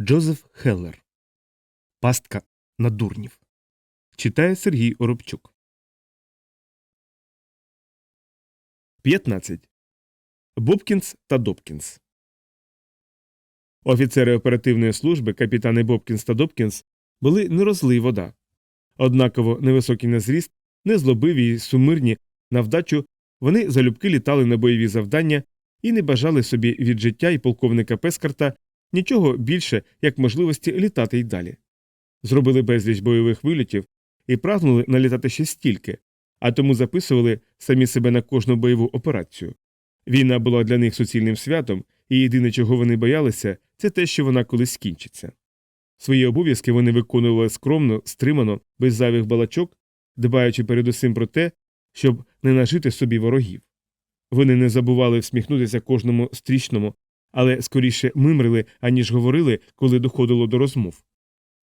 Джозеф Хеллер. Пастка на дурнів. Читає Сергій Оробчук. 15. Бобкінс та Добкінс. Офіцери оперативної служби, капітани Бобкінс та Добкінс, були не розлий вода. Однаково невисокі на зріст, незлобиві й сумирні на вдачу, вони залюбки літали на бойові завдання і не бажали собі від життя і полковника Пескарта нічого більше, як можливості літати й далі. Зробили безліч бойових вильотів і прагнули налітати ще стільки, а тому записували самі себе на кожну бойову операцію. Війна була для них суцільним святом, і єдине, чого вони боялися, це те, що вона колись скінчиться. Свої обов'язки вони виконували скромно, стримано, без зайвих балачок, дбаючи передусім про те, щоб не нажити собі ворогів. Вони не забували всміхнутися кожному стрічному, але скоріше мимрили, аніж говорили, коли доходило до розмов.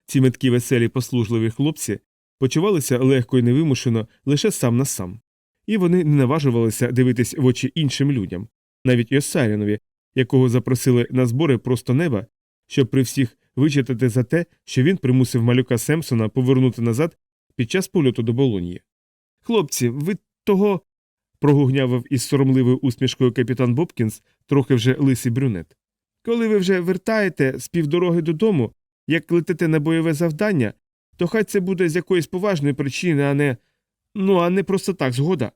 Ці меткі веселі послужливі хлопці почувалися легко і невимушено лише сам на сам, і вони не наважувалися дивитись в очі іншим людям, навіть Йосарінові, якого запросили на збори просто неба, щоб при всіх вичитати за те, що він примусив малюка Семпсона повернути назад під час польоту до Болонії. Хлопці, ви того. Прогугнявив із соромливою усмішкою капітан Бобкінс, трохи вже лисий брюнет. Коли ви вже вертаєте з півдороги додому, як летите на бойове завдання, то хай це буде з якоїсь поважної причини, а не. ну, а не просто так, згода.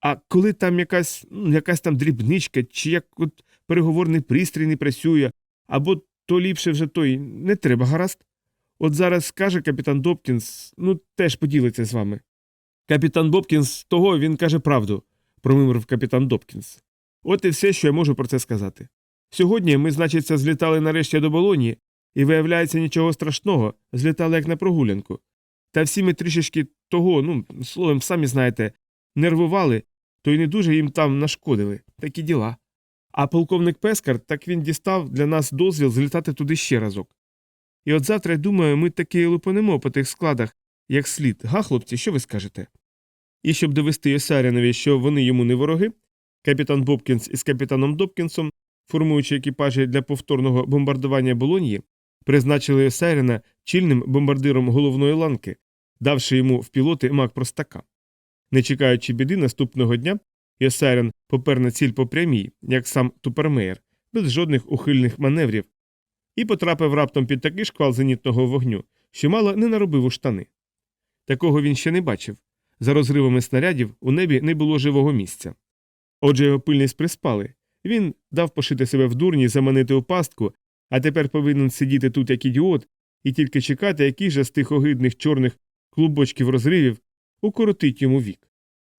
А коли там якась ну, якась там дрібничка, чи як от переговорний пристрій не працює, або то ліпше вже той не треба, гаразд? От зараз скаже капітан Добкінс, ну теж поділиться з вами. Капітан Бобкінс того він каже правду, промимрив капітан Добкінс. От і все, що я можу про це сказати. Сьогодні ми, значиться, злітали нарешті до Болонії, і, виявляється, нічого страшного, злітали як на прогулянку. Та всі ми трішечки того, ну, словом, самі знаєте, нервували, то й не дуже їм там нашкодили, такі діла. А полковник Пескар, так він дістав для нас дозвіл злітати туди ще разок. І от завтра, я думаю, ми таки лупанемо по тих складах, як слід, га, хлопці, що ви скажете? І щоб довести Йосарянові, що вони йому не вороги, капітан Бобкінс із капітаном Добкінсом, формуючи екіпажі для повторного бомбардування Болонії, призначили Йосаряна чільним бомбардиром головної ланки, давши йому в пілоти мак простака. Не чекаючи біди наступного дня, Йосарян попер на ціль по прямій, як сам Тупермеєр, без жодних ухильних маневрів, і потрапив раптом під такий шквал зенітного вогню, що мало не наробив у штани. Такого він ще не бачив. За розривами снарядів у небі не було живого місця. Отже, його пильність приспали. Він дав пошити себе в дурні, заманити у пастку, а тепер повинен сидіти тут як ідіот і тільки чекати, який же з тих огидних чорних клубочків розривів укоротить йому вік.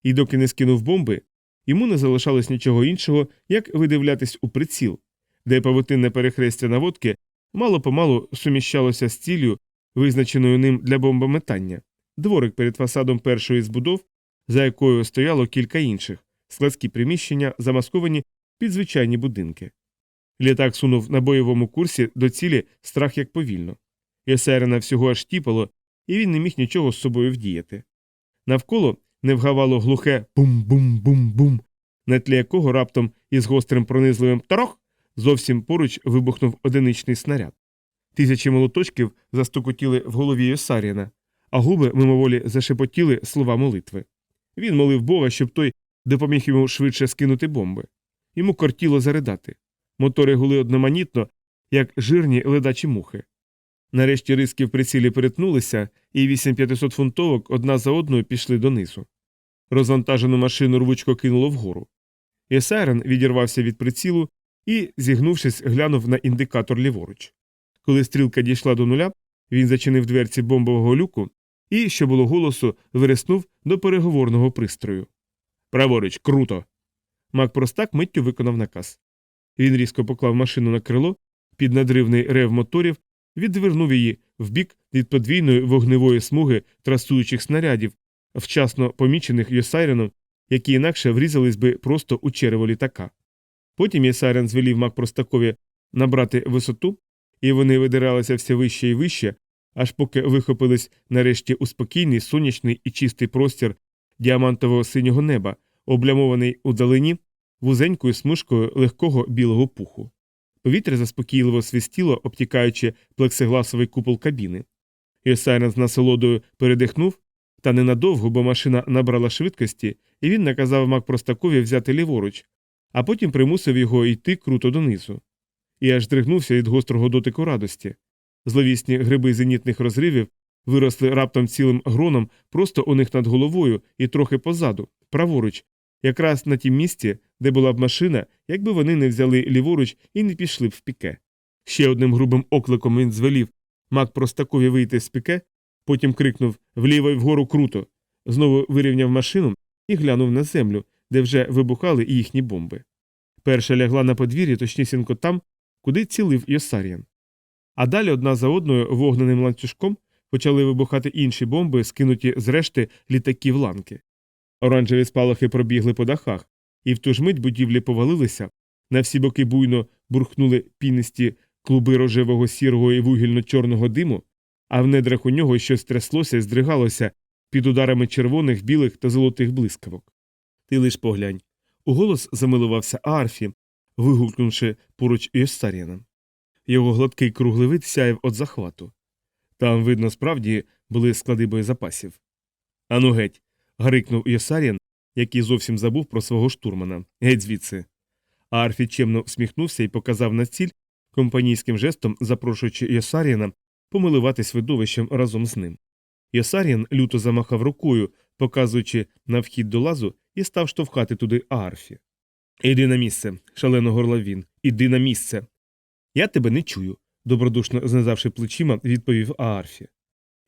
І доки не скинув бомби, йому не залишалось нічого іншого, як видивлятись у приціл, де павутинне перехрестя наводки мало помалу суміщалося з ціллю, визначеною ним для бомбометання дворик перед фасадом першої збудов, за якою стояло кілька інших, складські приміщення, замасковані під звичайні будинки. Літак сунув на бойовому курсі до цілі страх як повільно. Єсерина всього аж тіпало, і він не міг нічого з собою вдіяти. Навколо не вгавало глухе бум-бум-бум-бум, на тлі якого раптом із гострим пронизливим тарох зовсім поруч вибухнув одиничний снаряд. Тисячі молоточків застукотіли в голові Йосаріна, а губи мимоволі зашепотіли слова молитви. Він молив Бога, щоб той допоміг йому швидше скинути бомби. Йому кортіло заридати. Мотори гули одноманітно, як жирні ледачі мухи. Нарешті риски в прицілі перетнулися, і вісім 500 фунтовок одна за одною пішли донизу. Розвантажену машину рвучко кинуло вгору. Єсайрен відірвався від прицілу і, зігнувшись, глянув на індикатор ліворуч. Коли стрілка дійшла до нуля, він зачинив дверці бомбового люку і, що було голосу, вириснув до переговорного пристрою. Праворуч, круто. Мак простак миттю виконав наказ. Він різко поклав машину на крило, під надривний рев моторів, відвернув її вбік від подвійної вогневої смуги трасуючих снарядів, вчасно помічених Йосайреном, які інакше врізались би просто у черево літака. Потім Єсайрен звелів Мак Простакові набрати висоту, і вони видиралися все вище і вище, аж поки вихопились нарешті у спокійний, сонячний і чистий простір діамантового синього неба, облямований у далині вузенькою смужкою легкого білого пуху. Повітря заспокійливо свистіло, обтікаючи плексигласовий купол кабіни. Йосайрен з насолодою передихнув, та ненадовго, бо машина набрала швидкості, і він наказав Мак Простакові взяти ліворуч, а потім примусив його йти круто донизу. І аж здригнувся від гострого дотику радості. Зловісні гриби зенітних розривів виросли раптом цілим гроном просто у них над головою і трохи позаду, праворуч, якраз на тім місці, де була б машина, якби вони не взяли ліворуч і не пішли б в піке. Ще одним грубим окликом він звелів Мак Простакові вийти з піке, потім крикнув вліво й вгору круто, знову вирівняв машину і глянув на землю, де вже вибухали їхні бомби. Перша лягла на подвір'ї, точнісінько там, куди цілив Йосаріан. А далі одна за одною вогненим ланцюжком почали вибухати інші бомби, скинуті з решти літаків ланки. Оранжеві спалахи пробігли по дахах, і в ту ж мить будівлі повалилися, на всі боки буйно бурхнули пінисті клуби рожевого сірого і вугільно-чорного диму, а в недрах у нього щось тряслося і здригалося під ударами червоних, білих та золотих блискавок. Ти лиш поглянь. Уголос замилувався Арфі, вигукнувши поруч Йоссаріана. Його гладкий круглий вид сяяв від захвату. Там, видно, справді були склади боєзапасів. Ану геть. гарикнув Йосаріан, який зовсім забув про свого штурмана. Геть звідси. Арфі чемно всміхнувся і показав на ціль, компанійським жестом запрошуючи Йосаріана помилуватись видовищем разом з ним. Йосаріан люто замахав рукою, показуючи на вхід до лазу, і став штовхати туди Арфі. Іди на місце, шалено горлав він. Іди на місце. Я тебе не чую, добродушно знизавши плечима, відповів Аарфі.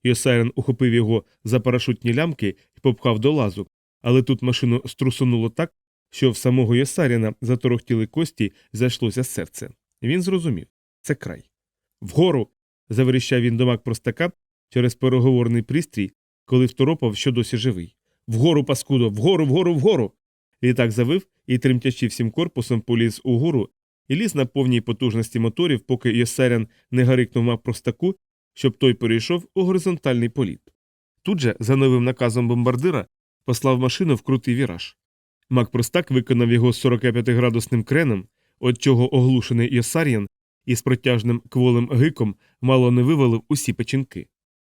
Йосайрен ухопив його за парашутні лямки і попхав до лазу, але тут машину струсонуло так, що в самого Йосаріна заторохтіли кості зайшлося серце. Він зрозумів це край. Вгору. заверіщав він до мак простака через переговорний пристрій, коли второпав, що досі живий. Вгору, паскудо, вгору, вгору, вгору. Літак завив і, тремтячи всім корпусом, поліз угору і ліз на повній потужності моторів, поки Йосарян не гарикнув мав простаку, щоб той перейшов у горизонтальний політ. Тут же, за новим наказом бомбардира, послав машину в крутий віраж. Мак Простак виконав його 45-градусним креном, от чого оглушений Йосаріан із протяжним кволим гиком мало не вивалив усі печінки.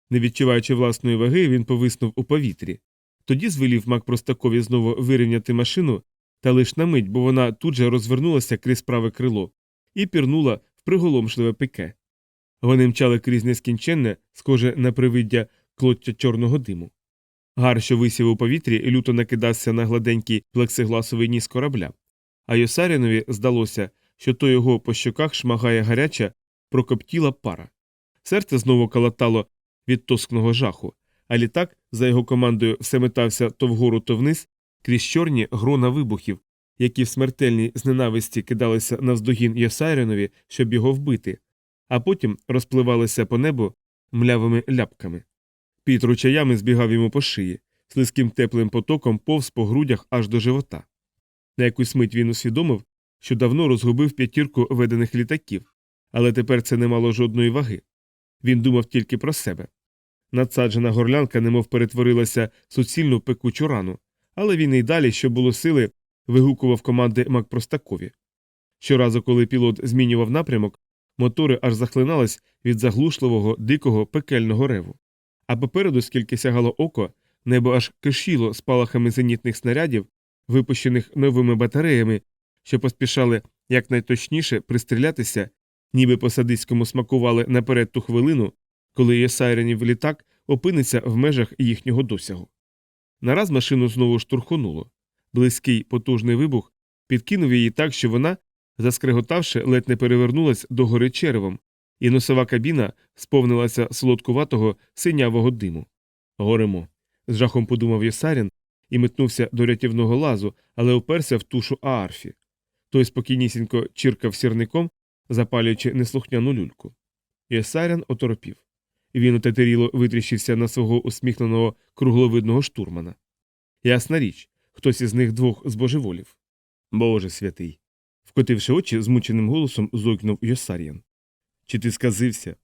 Не відчуваючи власної ваги, він повиснув у повітрі. Тоді звелів Мак Простакові знову вирівняти машину, та лиш на мить, бо вона тут же розвернулася крізь праве крило і пірнула в приголомшливе пике. Вони мчали крізь нескінченне, схоже на привиддя клоття чорного диму. Гар, що висів у повітрі, люто накидався на гладенький плексигласовий ніс корабля, а Йосарінові здалося, що то його по щоках шмагає гаряча, прокоптіла пара. Серце знову калатало від тоскного жаху, а літак, за його командою, все метався то вгору, то вниз, крізь чорні грона вибухів, які в смертельній зненависті кидалися навздогін Йосайренові, щоб його вбити, а потім розпливалися по небу млявими ляпками. Піт ручаями збігав йому по шиї, слизьким теплим потоком повз по грудях аж до живота. На якусь мить він усвідомив, що давно розгубив п'ятірку ведених літаків, але тепер це не мало жодної ваги. Він думав тільки про себе. Надсаджена горлянка немов перетворилася в суцільну пекучу рану, але він і далі, що було сили, вигукував команди Макпростакові. Щоразу, коли пілот змінював напрямок, мотори аж захлинались від заглушливого, дикого, пекельного реву. А попереду, скільки сягало око, небо аж кишіло спалахами зенітних снарядів, випущених новими батареями, що поспішали якнайточніше пристрілятися, ніби по садиському смакували наперед ту хвилину, коли Єсайренів літак опиниться в межах їхнього досягу. Нараз машину знову штурхонуло. Близький потужний вибух підкинув її так, що вона, заскреготавши, ледь не перевернулась до гори черевом, і носова кабіна сповнилася солодкуватого синявого диму. Горемо. з жахом подумав Єсарін і метнувся до рятівного лазу, але оперся в тушу Аарфі. Той спокійнісінько чиркав сірником, запалюючи неслухняну люльку. Єсарян оторопів. Він отетеріло витріщився на свого усміхненого кругловидного штурмана. Ясна річ, хтось із них двох збожеволів. Боже святий. Вкотивши очі, змученим голосом зойкнув Йосар'ян. Чи ти сказився?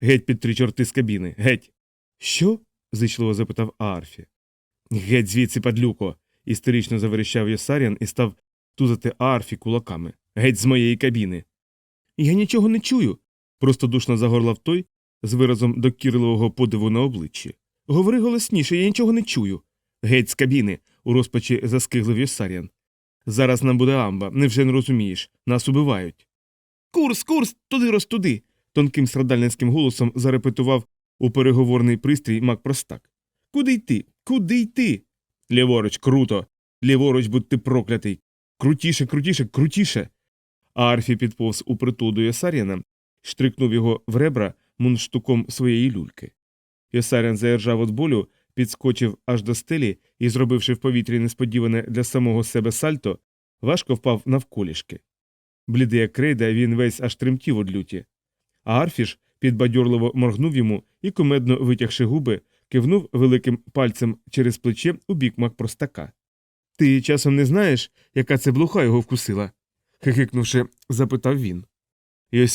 Геть під три чорти з кабіни, геть. Що? зичливо запитав Аарфі. Геть звідси, падлюко. істерично заверещав Йосар'ян і став тузати Аарфі кулаками. Геть з моєї кабіни. Я нічого не чую. Простодушно загорлав той з виразом докірливого подиву на обличчі. Говори голосніше, я нічого не чую. Геть з кабіни, у розпачі заскиглив Йосаріан. Зараз нам буде амба, невже не розумієш? Нас убивають. Курс, курс, туди роз туди. тонким страдальницьким голосом зарепетував у переговорний пристрій Мак Простак. Куди йти? Куди йти? Ліворуч, круто. Ліворуч, будь ти проклятий. Крутіше, крутіше, крутіше. Арфі підповз у притул до Ясаріана, штрикнув його в ребра мундштуком своєї люльки. Ясаріан заіржав від болю, підскочив аж до стелі і, зробивши в повітрі несподіване для самого себе сальто, важко впав навколішки. Блідий як крейда, він весь аж тремтів од люті. А Арфіш підбадьорливо моргнув йому і, кумедно витягши губи, кивнув великим пальцем через плече у бік макпростака. Ти часом не знаєш, яка це блуха його вкусила? хихикнувши, запитав він. І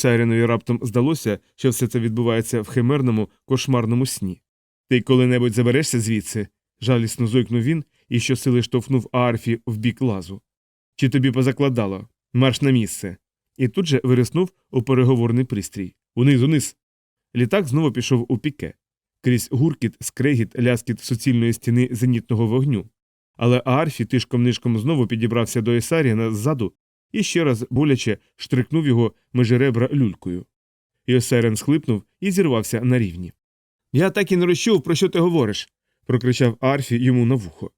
раптом здалося, що все це відбувається в химерному, кошмарному сні. Ти коли-небудь заберешся звідси? жалісно зойкнув він і щосили штовхнув Аарфі в бік лазу. Чи тобі позакладало? Марш на місце. І тут же вириснув у переговорний пристрій. Униз, униз. Літак знову пішов у піке. Крізь гуркіт, скрегіт, ляскіт суцільної стіни зенітного вогню. Але Аарфі тишком нишком знову підібрався до Есаріана ззаду і ще раз боляче штрикнув його межі ребра люлькою. Йосерен схлипнув і зірвався на рівні. Я так і не розчув, про що ти говориш. прокричав Арфі йому на вухо.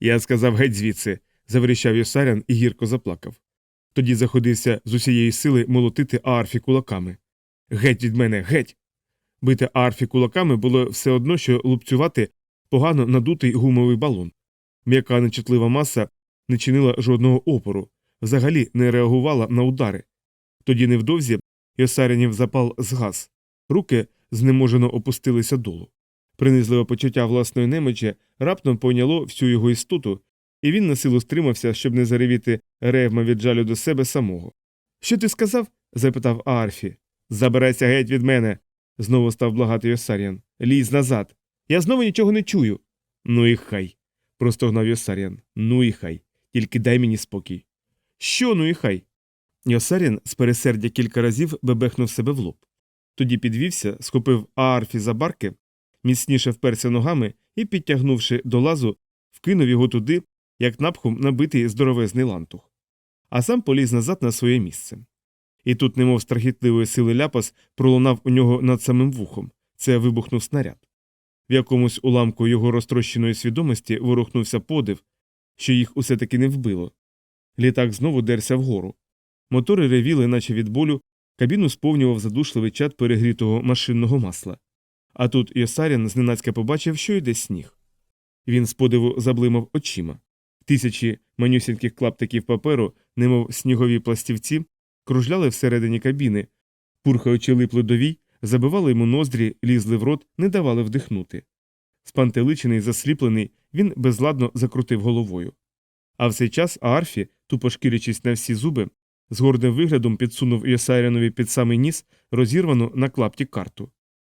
Я сказав геть звідси, заверіщав Йосарян і гірко заплакав. Тоді заходився з усієї сили молотити Арфі кулаками. Геть від мене, геть. Бити Арфі кулаками було все одно, що лупцювати погано надутий гумовий балон. М'яка нечутлива маса не чинила жодного опору, взагалі не реагувала на удари. Тоді невдовзі Йосарянів запал згас, руки знеможено опустилися долу. Принизливе почуття власної немочі раптом поняло всю його істоту, і він на силу стримався, щоб не заревіти ревма від жалю до себе самого. Що ти сказав? запитав Аарфі. Забирайся геть від мене. знову став благати Йосарян. Лізь назад. Я знову нічого не чую. Ну і хай. простогнав Йосарян. Ну і хай. Тільки дай мені спокій. Що ну і хай? Йосарян з пересердя кілька разів бебехнув себе в лоб. Тоді підвівся, схопив Аарфі за барки, міцніше вперся ногами і, підтягнувши до лазу, вкинув його туди, як напхом набитий здоровезний лантух. А сам поліз назад на своє місце. І тут, немов страхітливої сили ляпас, пролунав у нього над самим вухом це вибухнув снаряд. В якомусь уламку його розтрощеної свідомості ворухнувся подив, що їх усе таки не вбило. Літак знову дерся вгору. Мотори ревіли, наче від болю, кабіну сповнював задушливий чад перегрітого машинного масла. А тут Йосарян зненацька побачив, що йде сніг. Він з подиву заблимав очима. Тисячі манюсіньких клаптиків паперу, немов снігові пластівці, кружляли всередині кабіни, пурхаючи липли довій, забивали йому ноздрі, лізли в рот, не давали вдихнути. Спантеличений, засліплений, він безладно закрутив головою. А в цей час Аарфі, тупо шкірячись на всі зуби, з гордим виглядом підсунув Йосарянові під самий ніс розірвану на клапті карту.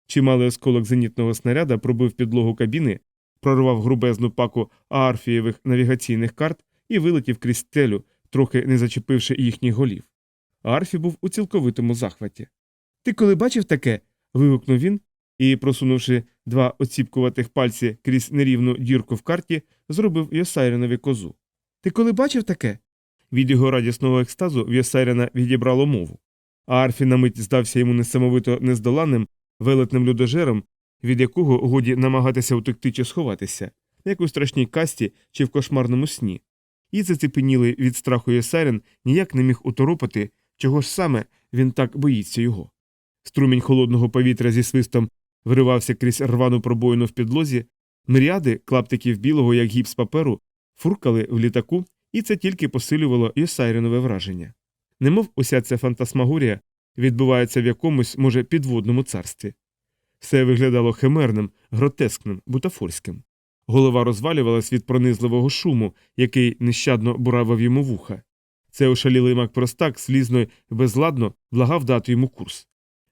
Чималий осколок зенітного снаряда пробив підлогу кабіни, прорвав грубезну паку Аарфієвих навігаційних карт і вилетів крізь стелю, трохи не зачепивши їхніх голів. Арфі був у цілковитому захваті. Ти коли бачив таке? вигукнув він і, просунувши два оціпкуватих пальці крізь нерівну дірку в карті, зробив Йосайренові козу. Ти коли бачив таке? Від його радісного екстазу в Йосайрена відібрало мову. А Арфі на мить здався йому несамовито нездоланним, велетним людожером, від якого годі намагатися утекти чи сховатися, як у страшній касті чи в кошмарному сні. І зацепенілий від страху Йосарен ніяк не міг уторопати, чого ж саме він так боїться його. Струмінь холодного повітря зі свистом виривався крізь рвану пробоїну в підлозі, миріади клаптиків білого, як гіпс паперу, фуркали в літаку, і це тільки посилювало Йосайренове враження. Немов уся ця фантасмагорія відбувається в якомусь, може, підводному царстві. Все виглядало химерним, гротескним, бутафорським. Голова розвалювалась від пронизливого шуму, який нещадно буравив йому вуха. Це ошалілий мак простак слізно й безладно благав дати йому курс.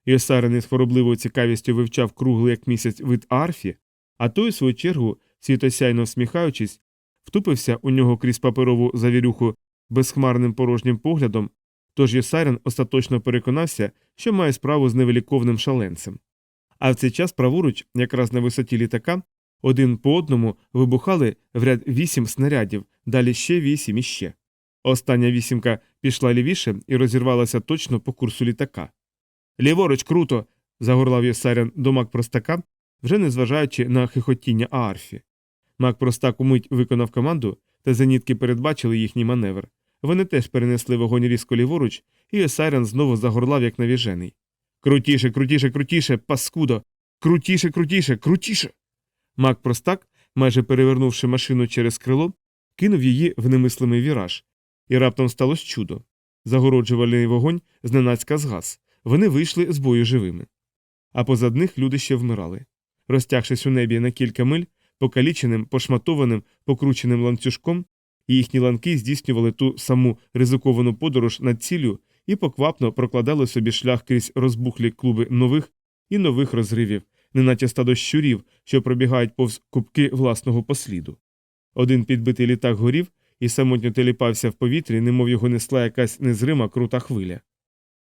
Йосарин з хоробливою цікавістю вивчав круглий як місяць вид арфі, а той, у свою чергу, світосяйно всміхаючись, втупився у нього крізь паперову завірюху безхмарним порожнім поглядом, Тож Єсарін остаточно переконався, що має справу з невеликовним шаленцем. А в цей час праворуч, якраз на висоті літака, один по одному вибухали в ряд вісім снарядів, далі ще вісім і ще. Остання вісімка пішла лівіше і розірвалася точно по курсу літака. Ліворуч, круто. загорлав Єсарян до мак простака, вже не зважаючи на хихотіння Аарфі. Мак простак умить виконав команду, та зенітки передбачили їхній маневр. Вони теж перенесли вогонь різко ліворуч, і Єсарян знову загорлав, як навіжений. Крутіше, крутіше, крутіше, паскудо! Крутіше, крутіше, крутіше. Мак простак, майже перевернувши машину через крило, кинув її в немислимий віраж, і раптом сталося чудо. Загороджувальний вогонь зненацька згас. Вони вийшли з бою живими. А позад них люди ще вмирали. Розтягшись у небі на кілька миль, покаліченим, пошматованим, покрученим ланцюжком, їхні ланки здійснювали ту саму ризиковану подорож над ціллю і поквапно прокладали собі шлях крізь розбухлі клуби нових і нових розривів, неначе стадо щурів, що пробігають повз кубки власного посліду. Один підбитий літак горів і самотньо теліпався в повітрі, немов його несла якась незрима крута хвиля.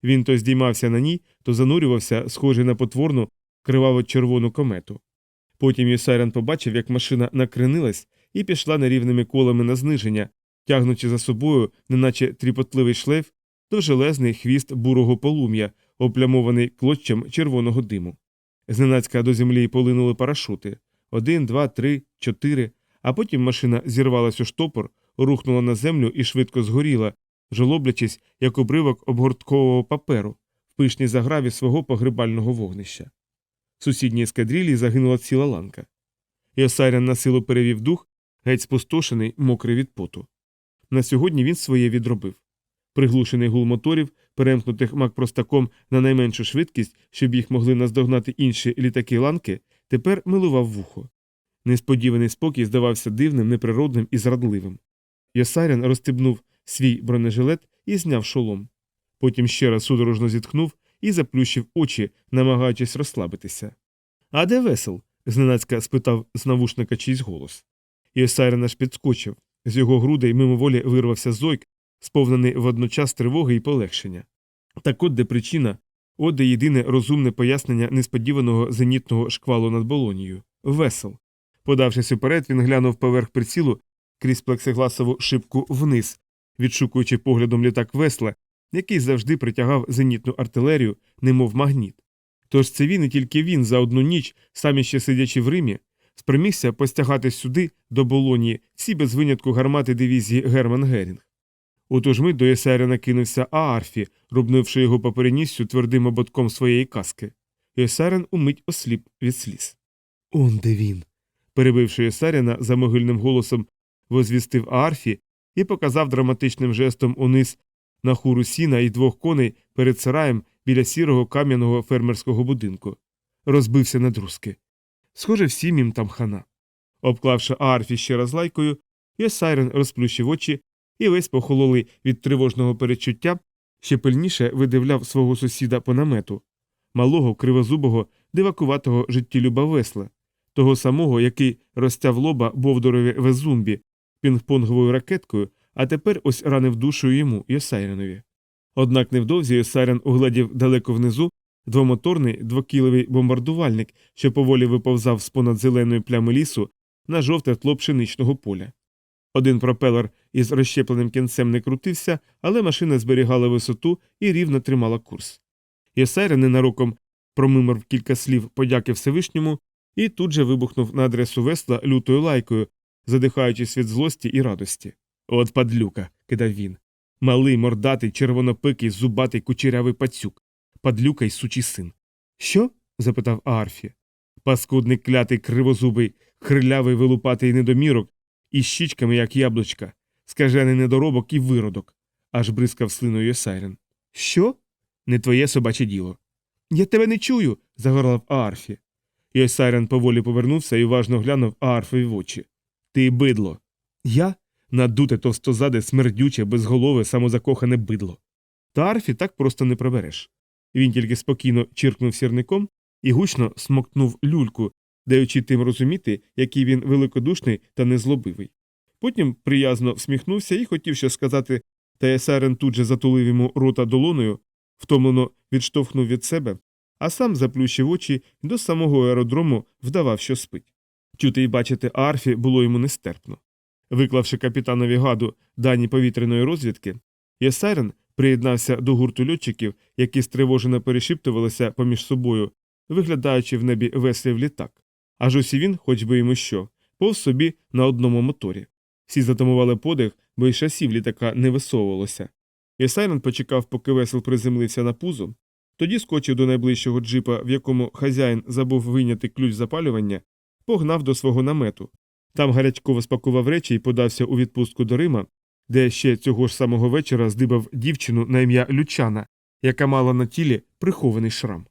Він то здіймався на ній, то занурювався, схожий на потворну криваво червону комету. Потім Юсайран побачив, як машина накренилась і пішла нерівними колами на зниження, тягнучи за собою, неначе тріпотливий шлейф, довжелезний хвіст бурого полум'я, оплямований клоччям червоного диму. Зненацька до землі полинули парашути один, два, три, чотири, а потім машина зірвалась у штопор, рухнула на землю і швидко згоріла, жолоблячись, як обривок обгорткового паперу, в пишній заграві свого погребального вогнища. Сусідній ескадрилі загинула ціла ланка. Йосарян на силу перевів дух, геть спустошений, мокрий від поту. На сьогодні він своє відробив. Приглушений гул моторів, перемкнутих макпростаком на найменшу швидкість, щоб їх могли наздогнати інші літаки ланки, тепер милував вухо. Несподіваний спокій здавався дивним, неприродним і зрадливим. Йосарян розстебнув свій бронежилет і зняв шолом. Потім ще раз судорожно зітхнув і заплющив очі, намагаючись розслабитися. А де весел? зненацька спитав з навушника чийсь голос. Йосарян аж підскочив. З його грудей мимоволі вирвався зойк, сповнений водночас тривоги і полегшення. Так от де причина, от де єдине розумне пояснення несподіваного зенітного шквалу над болонією весел. Подавшись уперед, він глянув поверх прицілу крізь плексигласову шибку вниз, відшукуючи поглядом літак весла, який завжди притягав зенітну артилерію, немов магніт. Тож це він і тільки він за одну ніч, самі ще сидячи в Римі, спромігся постягати сюди, до Болонії, всі без винятку гармати дивізії Герман Герінг. У ту ж мить до Єсаря накинувся Аарфі, рубнувши його по переніссю твердим ободком своєї каски. Єсарин умить осліп від сліз. Он де він. перебивши Єсаріна за могильним голосом, возвістив Аарфі і показав драматичним жестом униз на хуру сіна і двох коней перед сараєм біля сірого кам'яного фермерського будинку. Розбився на друзки. Схоже, всім їм там хана. Обклавши Аарфі ще раз лайкою, Єсайрен розплющив очі і весь похололий від тривожного перечуття, ще пильніше видивляв свого сусіда по намету, малого, кривозубого, дивакуватого життєлюба весла, того самого, який розтяв лоба Бовдорові везумбі пінг-понговою ракеткою, а тепер ось ранив душою йому Йосайренові. Однак невдовзі Йосайрен угледів далеко внизу двомоторний двокіловий бомбардувальник, що поволі виповзав з понад зеленої плями лісу на жовте тло пшеничного поля. Один пропелер із розщепленим кінцем не крутився, але машина зберігала висоту і рівно тримала курс. Єсайрен ненароком промимав кілька слів подяки Всевишньому і тут же вибухнув на адресу весла лютою лайкою, задихаючись від злості і радості. От падлюка, кидав він. Малий, мордатий, червонопикий, зубатий кучерявий пацюк. Падлюка й сучий син. Що? запитав Аарфі. Паскудний клятий кривозубий, хрилявий вилупатий недомірок, із щічками, як яблучка, скажений недоробок і виродок, аж бризкав слиною Сайрен. Що? Не твоє собаче діло. Я тебе не чую. загорлав Аарфі. Йосайрен поволі повернувся і уважно глянув Аарфові в очі. Ти бидло. Я? Надуте товстозаде, смердюче, безголове, самозакохане бидло. Та Арфі так просто не пробереш. Він тільки спокійно чиркнув сірником і гучно смокнув люльку, даючи тим розуміти, який він великодушний та незлобивий. Потім приязно всміхнувся і хотів щось сказати Та Есайрен тут же затулив йому рота долоною, втомлено відштовхнув від себе, а сам заплющив очі до самого аеродрому вдавав, що спить. Чути й бачити Арфі було йому нестерпно. Виклавши капітанові гаду дані повітряної розвідки, Єсайрен приєднався до гурту льотчиків, які стривожено перешіптувалися поміж собою, виглядаючи в небі веслів літак. Аж ось він, хоч би йому що, повз собі на одному моторі. Всі затамували подих, бо й шасів літака не висовувалося. Єсайрен почекав, поки весел приземлився на пузо, тоді скочив до найближчого джипа, в якому хазяїн забув вийняти ключ запалювання, погнав до свого намету. Там гарячково спакував речі і подався у відпустку до Рима, де ще цього ж самого вечора здибав дівчину на ім'я Лючана, яка мала на тілі прихований шрам.